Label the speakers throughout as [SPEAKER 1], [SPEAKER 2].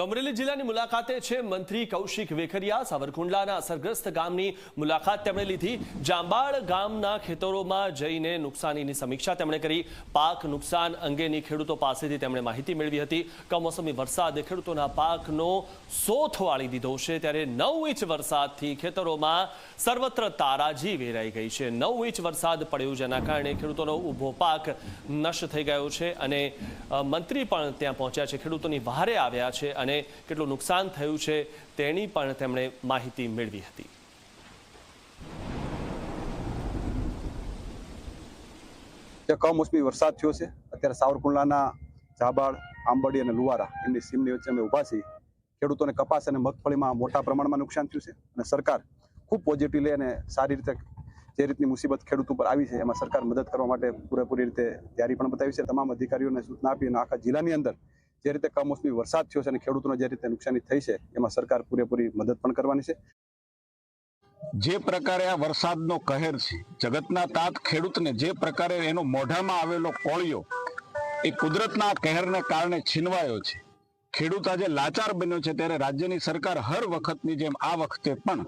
[SPEAKER 1] તો અમરેલી જિલ્લાની મુલાકાતે છે મંત્રી કૌશિક વેખરિયા. સાવરકુંડલાના અસરગ્રસ્ત ગામની મુલાકાત તેમણે લીધી. જાંબાળ ગામના ખેતરોમાં જઈને નુકસાનીની સમીક્ષા તેમણે કરી. પાક નુકસાન અંગેની ખેડૂતો પાસેથી તેમણે માહિતી મેળવી હતી. કમોસમી વરસાદે ખેડૂતોના પાકનો સોથ વાળી દીધો છે. ત્યારે નવ ઇંચ વરસાદથી ખેતરોમાં સર્વત્ર તારાજી વેરાઈ ગઈ છે. નવ ઇંચ વરસાદ પડ્યો જેના કારણે ખેડૂતોનો ઊભો પાક નષ્ટ થઈ ગયો છે અને મંત્રી પણ ત્યાં પહોંચ્યા છે. ખેડૂતોની વહારે આવ્યા છે અને કેટલું નુકસાન થયું છે તેની પણ તેમણે માહિતી મેળવી હતી.
[SPEAKER 2] કમોસમી વરસાદ થયો છે, અત્યારે સાવરકુંડલાના જાબાળ આંબડી અને લુવારા એમની સીમની વચ્ચે અમે ઊભા છીએ. ખેડૂતોને કપાસ અને મગફળીમાં મોટા પ્રમાણમાં નુકસાન થયું છે અને સરકાર ખૂબ પોઝિટિવ લે અને સારી રીતે જે રીતની મુસીબત ખેડૂત ઉપર આવી છે, એમાં સરકાર મદદ કરવા માટે પૂરેપૂરી રીતે તૈયારી પણ બતાવી છે. તમામ અધિકારીઓને સૂચના આપી અને આખા જિલ્લાની અંદર જે રીતે કમોસમી વરસાદ થયો છે અને ખેડૂતોને જે રીતે નુકસાની થઈ છે, એમાં સરકાર પૂરેપૂરી મદદ પણ કરવાની છે.
[SPEAKER 3] જે પ્રકારે આ વરસાદનો કહેર છે, જગતના તાત ખેડૂતને જે પ્રકારે એનો મોઢામાં આવેલો કોળિયો એ કુદરતના કહેરને કારણે છીનવાયો છે. ખેડૂત આજે લાચાર બન્યો છે ત્યારે રાજ્યની સરકાર હર વખતની જેમ આ વખતે પણ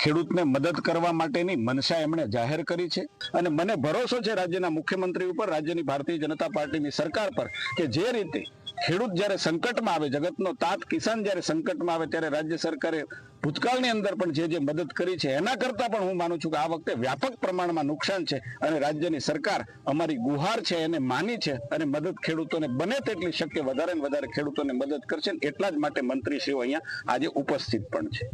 [SPEAKER 3] ખેડૂતને મદદ કરવા માટેની મનસા એમણે જાહેર કરી છે. અને મને ભરોસો છે રાજ્યના મુખ્યમંત્રી ઉપર, રાજ્યની ભારતીય જનતા પાર્ટીની સરકાર પર, કે જે રીતે ખેડૂત જ્યારે સંકટમાં આવે, જગતનો તાત કિસાન જ્યારે સંકટમાં આવે, ત્યારે રાજ્ય સરકારે ભૂતકાળની અંદર પણ જે જે મદદ કરી છે, એના કરતા પણ હું માનું છું કે આ વખતે વ્યાપક પ્રમાણમાં નુકસાન છે અને રાજ્યની સરકાર અમારી ગુહાર છે, એને માની છે અને મદદ ખેડૂતોને બને તેટલી શક્ય વધારે ને વધારે ખેડૂતોને મદદ કરશે એટલા જ માટે મંત્રીશ્રીઓ અહીંયા આજે ઉપસ્થિત પણ છે.